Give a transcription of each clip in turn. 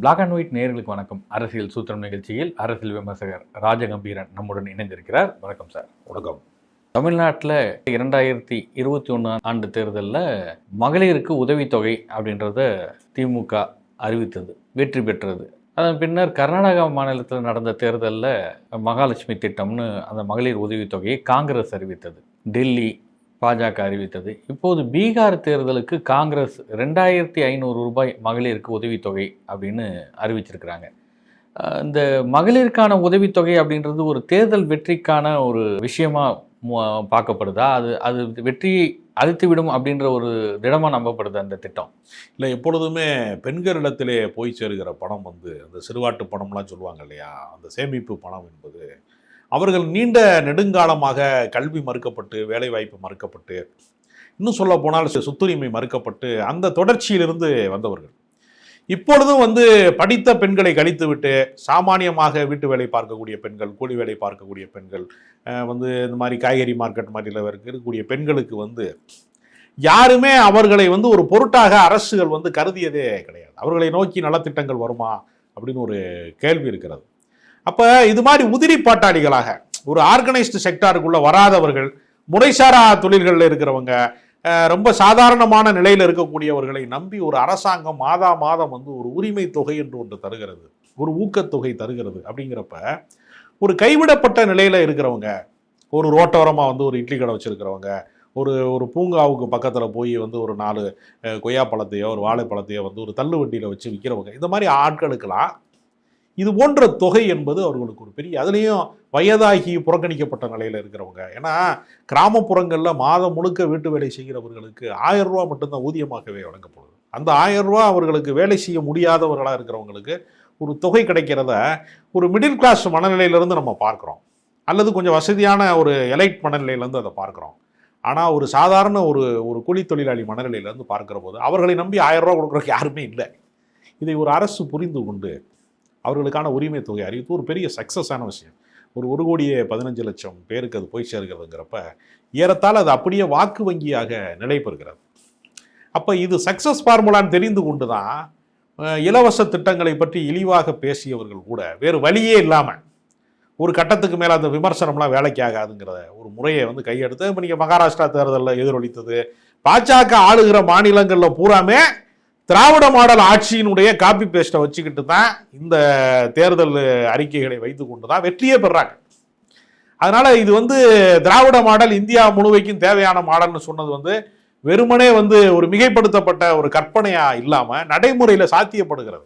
Black and white நேயர்களுக்கு வணக்கம். அரசியல் சூத்திரம் நிகழ்ச்சியில் அரசியல் விமர்சகர் ராஜகம்பீரன் நம்முடன் இணைந்திருக்கிறார். வணக்கம் சார். வணக்கம். தமிழ்நாட்டில் இரண்டாயிரத்தி இருபத்தி ஒன்று ஆண்டு தேர்தலில் மகளிருக்கு உதவித்தொகை அப்படின்றத திமுக அறிவித்தது வெற்றி பெற்றது. அதன் பின்னர் கர்நாடகா மாநிலத்தில் நடந்த தேர்தலில் மகாலட்சுமி திட்டம்னு அந்த மகளிர் உதவித்தொகையை காங்கிரஸ் அறிவித்தது. டெல்லி பாஜக அறிவித்தது. இப்போது பீகார் தேர்தலுக்கு காங்கிரஸ் ரெண்டாயிரத்தி ஐநூறு ரூபாய் மகளிருக்கு உதவித்தொகை அப்படின்னு அறிவிச்சிருக்கிறாங்க. இந்த மகளிருக்கான உதவித்தொகை அப்படின்றது ஒரு தேர்தல் வெற்றிக்கான ஒரு விஷயமா பார்க்கப்படுதா? அது அது வெற்றியை அழித்துவிடும் அப்படின்ற ஒரு திடமாக நம்பப்படுது அந்த திட்டம். இல்லை எப்பொழுதுமே பெண்களிடத்திலே போய் சேருகிற பணம் வந்து அந்த சிறுவாட்டு பணம்லாம் சொல்லுவாங்க இல்லையா? அந்த சேமிப்பு பணம் என்பது அவர்கள் நீண்ட நெடுங்காலமாக கல்வி மறுக்கப்பட்டு வேலைவாய்ப்பு மறுக்கப்பட்டு இன்னும் சொல்ல போனால் சுத்துரிமை மறுக்கப்பட்டு அந்த தொடர்ச்சியிலிருந்து வந்தவர்கள். இப்பொழுதும் வந்து படித்த பெண்களை கழித்துவிட்டு சாமானியமாக வீட்டு வேலை பார்க்கக்கூடிய பெண்கள் கூலி வேலை பார்க்கக்கூடிய பெண்கள் வந்து இந்த மாதிரி காய்கறி மார்க்கெட் மாதிரியில் இருக்கக்கூடிய பெண்களுக்கு வந்து யாருமே அவர்களை வந்து ஒரு பொருட்டாக அரசுகள் வந்து கருதியதே கிடையாது. அவர்களை நோக்கி நலத்திட்டங்கள் வருமா? அப்படின்னு ஒரு கேள்வி இருக்கிறது. அப்ப இது மாதிரி உதிரி பாட்டாளிகளாக ஒரு ஆர்கனைஸ்டு செக்டாருக்குள்ள வராதவர்கள் முறைசாரா தொழில்களில் இருக்கிறவங்க ரொம்ப சாதாரணமான நிலையில் இருக்கக்கூடியவர்களை நம்பி ஒரு அரசாங்கம் மாதா மாதம் வந்து ஒரு உரிமை தொகை என்று ஒன்று தருகிறது ஒரு ஊக்கத்தொகை தருகிறது அப்படிங்கிறப்ப ஒரு கைவிடப்பட்ட நிலையில் இருக்கிறவங்க ஒரு ரோட்டோரமாக வந்து ஒரு இட்லி கடை வச்சிருக்கிறவங்க ஒரு ஒரு பூங்காவுக்கு பக்கத்தில் போய் வந்து ஒரு நாலு கொய்யாப்பழத்தையோ ஒரு வாழைப்பழத்தையோ வந்து ஒரு தள்ளு வண்டியில் வச்சு விற்கிறவங்க இந்த மாதிரி ஆட்களுக்கெல்லாம் இது போன்ற தொகை என்பது அவர்களுக்கு ஒரு பெரிய அதுலேயும் வயதாகி புறக்கணிக்கப்பட்ட நிலையில் இருக்கிறவங்க. ஏன்னா கிராமப்புறங்களில் மாதம் முழுக்க வீட்டு வேலை செய்கிறவர்களுக்கு ஆயிரம் ரூபா மட்டும்தான் ஊதியமாகவே வழங்கப்படுது. அந்த ஆயிரம் ரூபா அவர்களுக்கு வேலை செய்ய முடியாதவர்களாக இருக்கிறவங்களுக்கு ஒரு தொகை கிடைக்கிறத ஒரு மிடில் கிளாஸ் மனநிலையிலேருந்து நம்ம பார்க்குறோம். அல்லது கொஞ்சம் வசதியான ஒரு எலைட் மனநிலையிலேருந்து அதை பார்க்குறோம். ஆனால் ஒரு சாதாரண ஒரு ஒரு கூலி தொழிலாளி மனநிலையிலேருந்து பார்க்குற போது அவர்களை நம்பி ஆயிரம் ரூபா கொடுக்குறதுக்கு யாருமே இல்லை. இதை ஒரு அரசு புரிந்து கொண்டு அவர்களுக்கான உரிமை தொகை அறிவித்து ஒரு பெரிய சக்ஸஸான விஷயம். ஒரு ஒரு கோடியே பதினஞ்சு லட்சம் பேருக்கு அது போய் சேர்கிறதுங்கிறப்ப ஏறத்தால் அது அப்படியே வாக்கு வங்கியாக நிலை பெறுகிறது அப்போ இது சக்ஸஸ் ஃபார்முலான்னு தெரிந்து கொண்டு தான் இலவச திட்டங்களை பற்றி இழிவாக பேசியவர்கள் கூட வேறு வழியே இல்லாமல் ஒரு கட்டத்துக்கு மேலே அந்த விமர்சனம்லாம் வேலைக்கு ஆகாதுங்கிற ஒரு முறையை வந்து கையெடுத்து இப்போ நீங்கள் மகாராஷ்டிரா தேர்தலில் எதிரொலித்தது பாஜக ஆளுகிற மாநிலங்களில் பூராமே திராவிட மாடல் ஆட்சியினுடைய காப்பி பேஸ்ட்டை வச்சுக்கிட்டு தான் இந்த தேர்தல் அறிக்கைகளை வைத்து கொண்டு தான் வெற்றியே பெறாங்க. அதனால் இது வந்து திராவிட மாடல் இந்தியா முழுவைக்கும் தேவையான மாடல்னு சொன்னது வந்து வெறுமனே வந்து ஒரு மிகைப்படுத்தப்பட்ட ஒரு கற்பனையாக இல்லாமல் நடைமுறையில் சாத்தியப்படுகிறது.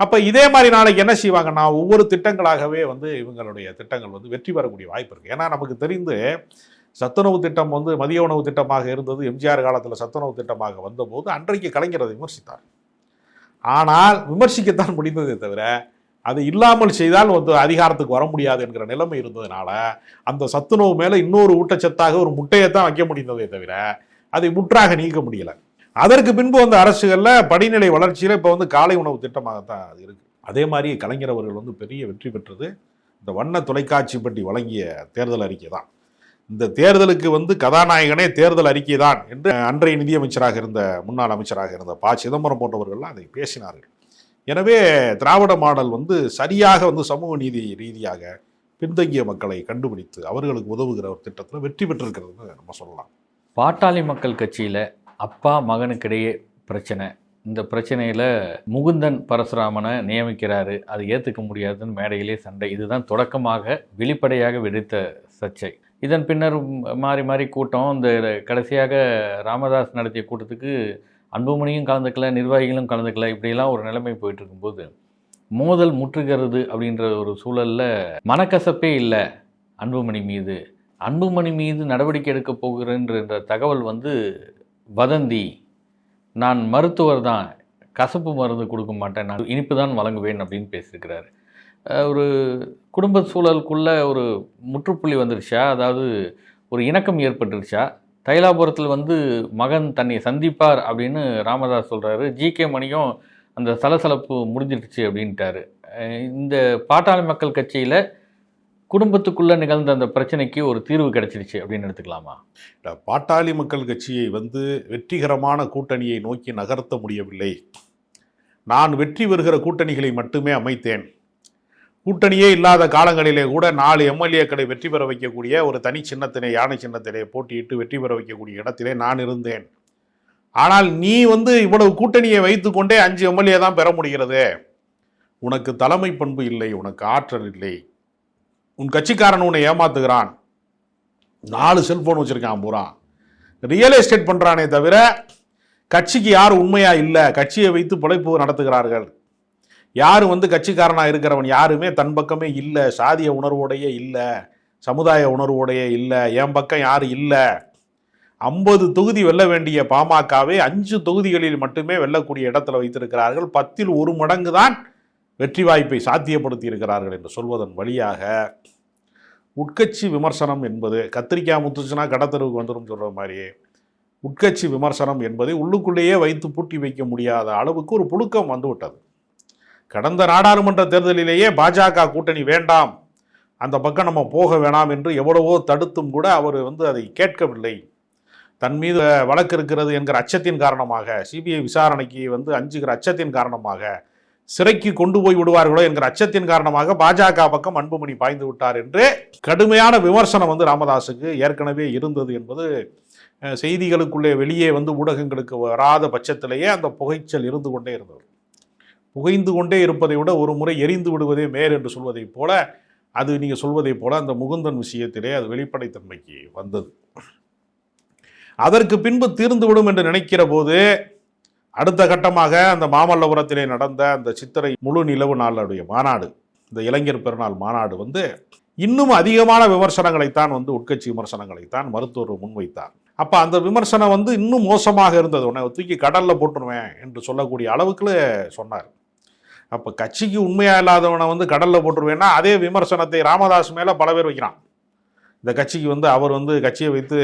அப்போ இதே மாதிரி நாளைக்கு என்ன செய்வாங்கன்னா ஒவ்வொரு திட்டங்களாகவே வந்து இவங்களுடைய திட்டங்கள் வந்து வெற்றி பெறக்கூடிய வாய்ப்பு இருக்குது ஏன்னா நமக்கு தெரிந்து சத்துணவு திட்டம் வந்து மதிய உணவு திட்டமாக இருந்தது. எம்ஜிஆர் காலத்தில் சத்துணவு திட்டமாக வந்தபோது அன்றைக்கு கலைஞர் அதை விமர்சித்தார். ஆனால் விமர்சிக்கத்தான் முடிந்ததே தவிர அது இல்லாமல் செய்தால் வந்து அதிகாரத்துக்கு வர முடியாது என்கிற நிலைமை இருந்ததுனால அந்த சத்துணவு மேலே இன்னொரு ஊட்டச்சத்தாக ஒரு முட்டையை தான் வைக்க முடிந்ததே தவிர அதை முற்றாக நீக்க முடியல. அதற்கு பின்பு வந்த அரசுகளில் படிநிலை வளர்ச்சியில் இப்போ வந்து காலை உணவு திட்டமாகத்தான் அது இருக்குது அதே மாதிரி கலைஞர் அவர்கள் வந்து பெரிய வெற்றி பெற்றது. இந்த வண்ண தொலைக்காட்சி பற்றி வழங்கிய தேர்தல் அறிக்கை தான் இந்த தேர்தலுக்கு வந்து கதாநாயகனே தேர்தல் அறிக்கை தான் என்று அன்றைய நிதியமைச்சராக இருந்த முன்னாள் அமைச்சராக இருந்த ப. சிதம்பரம் போன்றவர்கள்லாம் அதை பேசினார்கள். எனவே திராவிட மாடல் வந்து சரியாக வந்து சமூக நீதி ரீதியாக பின்தங்கிய மக்களை கண்டுபிடித்து அவர்களுக்கு உதவுகிற ஒரு திட்டத்தில் வெற்றி பெற்றிருக்கிறதுன்னு நம்ம சொல்லலாம். பாட்டாளி மக்கள் கட்சியில் அப்பா மகனுக்கிடையே பிரச்சனை. இந்த பிரச்சனையில் முகுந்தன் பரசுராமனை நியமிக்கிறாரு. அது ஏற்றுக்க முடியாதுன்னு மேடையிலே சண்டை. இதுதான் தொடக்கமாக வெளிப்படையாக வெடித்த சர்ச்சை. இதன் பின்னர் மாறி மாறி கூட்டம். இந்த கடைசியாக ராமதாஸ் நடத்திய கூட்டத்துக்கு அன்புமணியும் கலந்துக்கல நிர்வாகிகளும் கலந்துக்கல. இப்படியெல்லாம் ஒரு நிலைமை போயிட்டு இருக்கும்போது மோதல் முற்றுகிறது அப்படின்ற ஒரு சூழலில் மனக்கசப்பே இல்லை அன்புமணி மீது. அன்புமணி மீது நடவடிக்கை எடுக்க போகிறேன்ற தகவல் வந்து வதந்தி. நான் மருத்துவர் தான் கசப்பு மருந்து கொடுக்க மாட்டேன் நான் இனிப்பு தான் வழங்குவேன் அப்படின்னு பேசியிருக்கிறாரு. ஒரு குடும்ப சூழலுக்குள்ளே ஒரு முற்றுப்புள்ளி வந்துருச்சா? அதாவது ஒரு இணக்கம் ஏற்பட்டுருச்சா? தைலாபுரத்தில் வந்து மகன் தன்னை சந்திப்பார் அப்படின்னு ராமதாஸ் சொல்கிறாரு ஜி கே மணியும் அந்த சலசலப்பு முடிஞ்சிடுச்சு அப்படின்ட்டாரு. இந்த பாட்டாளி மக்கள் கட்சியில் குடும்பத்துக்குள்ளே நிகழ்ந்த அந்த பிரச்சனைக்கு ஒரு தீர்வு கிடைச்சிருச்சு அப்படின்னு எடுத்துக்கலாமா? பாட்டாளி மக்கள் கட்சியை வந்து வெற்றிகரமான கூட்டணியை நோக்கி நகர்த்த முடியவில்லை. நான் வெற்றி பெறுகிற கூட்டணிகளை மட்டுமே அமைத்தேன். கூட்டணியே இல்லாத காலங்களிலே கூட நாலு எம்எல்ஏக்களை வெற்றி பெற வைக்கக்கூடிய ஒரு தனி சின்னத்திலே யானை சின்னத்திலே போட்டியிட்டு வெற்றி பெற வைக்கக்கூடிய இடத்திலே நான் இருந்தேன். ஆனால் நீ வந்து இவ்வளவு கூட்டணியை வைத்துக்கொண்டே அஞ்சு எம்எல்ஏ தான் பெற முடிகிறது. உனக்கு தலைமை பண்பு இல்லை உனக்கு ஆற்றல் இல்லை. உன் கட்சிக்காரன் உன்னை ஏமாத்துகிறான். நாலு செல்போன் வச்சிருக்கான் பூரா. ரியல் எஸ்டேட் பண்ணுறானே தவிர கட்சிக்கு யார் உண்மையாக இல்லை கட்சியை வைத்து பிழைப்பு நடத்துகிறார்கள். யார் வந்து கட்சிக்காரனாக இருக்கிறவன் யாருமே தன் பக்கமே இல்லை சாதிய உணர்வோடையே இல்லை சமுதாய உணர்வோடையே இல்லை என் பக்கம் யாரும் இல்லை. ஐம்பது தொகுதி வெல்ல வேண்டிய பாமகவை அஞ்சு தொகுதிகளில் மட்டுமே வெல்லக்கூடிய இடத்துல வைத்திருக்கிறார்கள். பத்தில் ஒரு மடங்கு தான் வெற்றி வாய்ப்பை சாத்தியப்படுத்தி இருக்கிறார்கள் என்று சொல்வதன் வழியாக உட்கட்சி விமர்சனம் என்பது கத்திரிக்காய் முத்துச்சுன்னா கடத்தருவுக்கு வந்துடும் சொல்கிற மாதிரியே உட்கட்சி விமர்சனம் என்பதை உள்ளுக்குள்ளேயே வைத்து பூட்டி வைக்க முடியாத அளவுக்கு ஒரு புழுக்கம் வந்துவிட்டது. கடந்த நாடாளுமன்ற தேர்தலிலேயே பாஜக கூட்டணி வேண்டாம். அந்த பக்கம் நம்ம போக வேணாம் என்று எவ்வளவோ தடுத்தும் கூட அவர் வந்து அதை கேட்கவில்லை. தன் மீது வழக்கு இருக்கிறது என்கிற அச்சத்தின் காரணமாக சிபிஐ விசாரணைக்கு வந்து அஞ்சுகிற அச்சத்தின் காரணமாக சிறைக்கு கொண்டு போய் விடுவார்களோ என்கிற அச்சத்தின் காரணமாக பாஜக பக்கம் அன்புமணி பாய்ந்து விட்டார் என்று கடுமையான விமர்சனம் வந்து ராமதாஸுக்கு ஏற்கனவே இருந்தது என்பது செய்திகளுக்குள்ளே வெளியே வந்து ஊடகங்களுக்கு வராத பட்சத்திலேயே அந்த புகைச்சல் இருந்து கொண்டே இருந்தது. புகைந்து கொண்டே இருப்பதை விட ஒரு முறை எரிந்து விடுவதே மேல் என்று சொல்வதைப் போல அது நீங்கள் சொல்வதைப் போல அந்த முகுந்தன் விஷயத்திலே அது வெளிப்படைத்தன்மைக்கு வந்தது. அதற்கு பின்பு தீர்ந்துவிடும் என்று நினைக்கிற போது அடுத்த கட்டமாக அந்த மாமல்லபுரத்திலே நடந்த அந்த சித்திரை முழு நிலவு நாளுடைய மாநாடு இந்த இளைஞர் பெருநாள் மாநாடு வந்து இன்னும் அதிகமான விமர்சனங்களைத்தான் வந்து உட்கட்சி விமர்சனங்களைத்தான் மருத்துவர் முன்வைத்தார். அப்போ அந்த விமர்சனம் வந்து இன்னும் மோசமாக இருந்தது. உன்னை தூக்கி கடலில் போட்டுருவேன் என்று சொல்லக்கூடிய அளவுக்கு சொன்னார். அப்போ கட்சிக்கு உண்மையாக இல்லாதவனை வந்து கடலில் போட்டுருவேன்னா அதே விமர்சனத்தை ராமதாஸ் மேலே பல பேர் வைக்கிறான். இந்த கட்சிக்கு வந்து அவர் வந்து கட்சியை வைத்து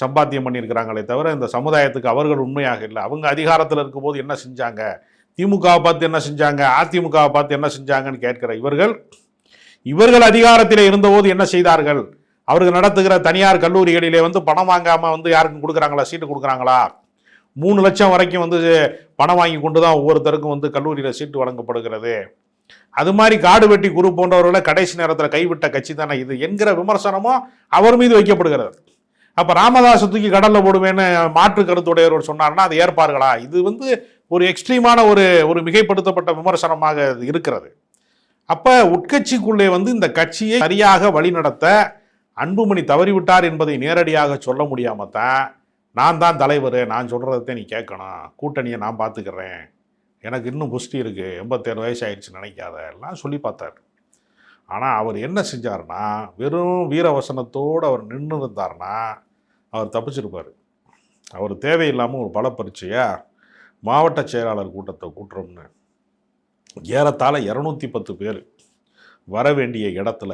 சம்பாத்தியம் பண்ணியிருக்கிறாங்களே தவிர இந்த சமுதாயத்துக்கு அவர்கள் உண்மையாக இல்லை. அவங்க அதிகாரத்தில் இருக்கும்போது என்ன செஞ்சாங்க? திமுகவை பார்த்து என்ன செஞ்சாங்க? அதிமுகவை பார்த்து என்ன செஞ்சாங்கன்னு கேட்கிற இவர்கள் இவர்கள் அதிகாரத்தில் இருந்தபோது என்ன செய்தார்கள்? அவர்கள் நடத்துகிற தனியார் கல்லூரிகளிலே வந்து பணம் வாங்காமல் வந்து யாருக்கும் கொடுக்குறாங்களா? சீட்டு கொடுக்குறாங்களா? மூணு லட்சம் வரைக்கும் வந்து பணம் வாங்கி கொண்டு தான் ஒவ்வொருத்தருக்கும் வந்து கல்லூரியில் சீட்டு வழங்கப்படுகிறது. அது மாதிரி காடு வெட்டி குரு போன்றவர்களை கடைசி நேரத்தில் கைவிட்ட கட்சி தானே இது என்கிற விமர்சனமும் அவர் மீது வைக்கப்படுகிறது. அப்போ ராமதாசத்துக்கு தூக்கி போடுவேன்னு மாற்று கருத்துடையவர் சொன்னார்னா அது ஏற்பார்களா? இது வந்து ஒரு எக்ஸ்ட்ரீமான ஒரு ஒரு மிகைப்படுத்தப்பட்ட விமர்சனமாக இருக்கிறது. அப்போ உட்கட்சிக்குள்ளே வந்து இந்த கட்சியை சரியாக வழிநடத்த அன்புமணி தவறிவிட்டார் என்பதை நேரடியாக சொல்ல முடியாமல் தான் நான் தான் தலைவர் நான் சொல்றதை நீ கேட்கணும். கூட்டணியை நான் பார்த்துக்கிறேன். எனக்கு இன்னும் புஷ்டி இருக்குது எண்பத்தேழு வயசு ஆயிடுச்சு நினைக்காத. எல்லாம் சொல்லி பார்த்தார். ஆனால் அவர் என்ன செஞ்சாருன்னா வெறும் வீரவசனத்தோடு அவர் நின்று இருந்தார்னா அவர் தப்பிச்சிருப்பார். அவர் தேவையில்லாமல் ஒரு பல மாவட்ட செயலாளர் கூட்டத்தை கூட்டுறோம்னு. ஏறத்தாழ இரநூத்தி பத்து பேர் வர வேண்டிய இடத்துல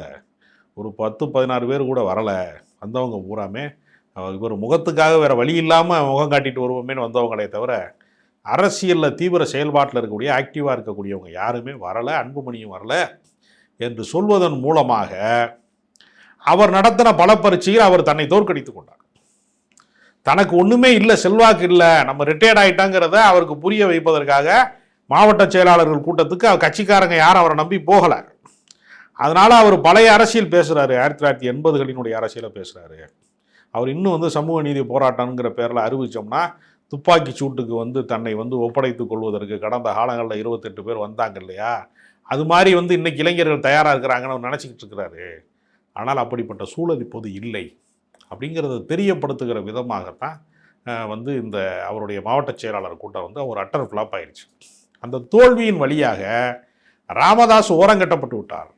ஒரு பத்து பதினாறு பேர் கூட வரலை. வந்தவங்க பூராமே அவர் ஒரு முகத்துக்காக வேறு வழி இல்லாமல் முகம் காட்டிட்டு வருவோமேன்னு வந்தவங்களே தவிர அரசியலில் தீவிர செயல்பாட்டில் இருக்கக்கூடிய ஆக்டிவாக இருக்கக்கூடியவங்க யாருமே வரலை அன்புமணியும் வரலை என்று சொல்வதன் மூலமாக அவர் நடத்தின பல பரீட்சையில் அவர் தன்னை தோற்கடித்து கொண்டார். தனக்கு ஒன்றுமே இல்லை செல்வாக்கு இல்லை நம்ம ரிட்டையர்ட் ஆகிட்டாங்கிறத அவருக்கு புரிய வைப்பதற்காக மாவட்ட செயலாளர்கள் கூட்டத்துக்கு அவர் கட்சிக்காரங்க யாரும் அவரை நம்பி போகலை. அதனால் அவர் பழைய அரசியல் பேசுகிறாரு ஆயிரத்தி தொள்ளாயிரத்தி எண்பதுகளினுடைய அரசியலை பேசுகிறாரு அவர் இன்னும் வந்து சமூக நீதி போராட்டம்ங்கிற பேரில் அறிவித்தோம்னா துப்பாக்கி சூட்டுக்கு வந்து தன்னை வந்து ஒப்படைத்துக் கொள்வதற்கு கடந்த காலங்களில் இருபத்தெட்டு பேர் வந்தாங்க இல்லையா? அது மாதிரி வந்து இன்னைக்கு இளைஞர்கள் தயாராக இருக்கிறாங்கன்னு அவர் நினச்சிக்கிட்டு இருக்கிறாரு. ஆனால் அப்படிப்பட்ட சூழல் இப்போது இல்லை. அப்படிங்கிறத தெரியப்படுத்துகிற விதமாகத்தான் வந்து இந்த அவருடைய மாவட்ட செயலாளர் கூட்டம் வந்து அவர் அட்டர் ஃப்ளாப் ஆயிடுச்சு அந்த தோல்வியின் வழியாக ராமதாஸ் ஓரங்கட்டப்பட்டு விட்டார்.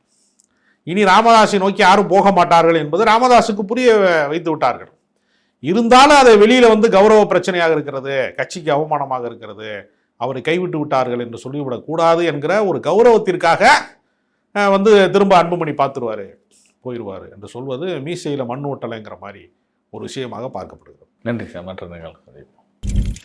இனி ராமதாஸை நோக்கி யாரும் போக மாட்டார்கள் என்பது ராமதாஸுக்கு புரிய வைத்து விட்டார்கள். இருந்தாலும் அதை வெளியில் வந்து கௌரவ பிரச்சனையாக இருக்கிறது கட்சிக்கு அவமானமாக இருக்கிறது அவரை கைவிட்டு விட்டார்கள் என்று சொல்லிவிடக்கூடாது என்கிற ஒரு கௌரவத்திற்காக வந்து திரும்ப அன்புமணி பார்த்துருவாரு போயிடுவார் என்று சொல்வது மீசையில் மண் ஓட்டலைங்கிற மாதிரி ஒரு விஷயமாக பார்க்கப்படுகிறது. நன்றி சார். மற்ற நிகழ்வு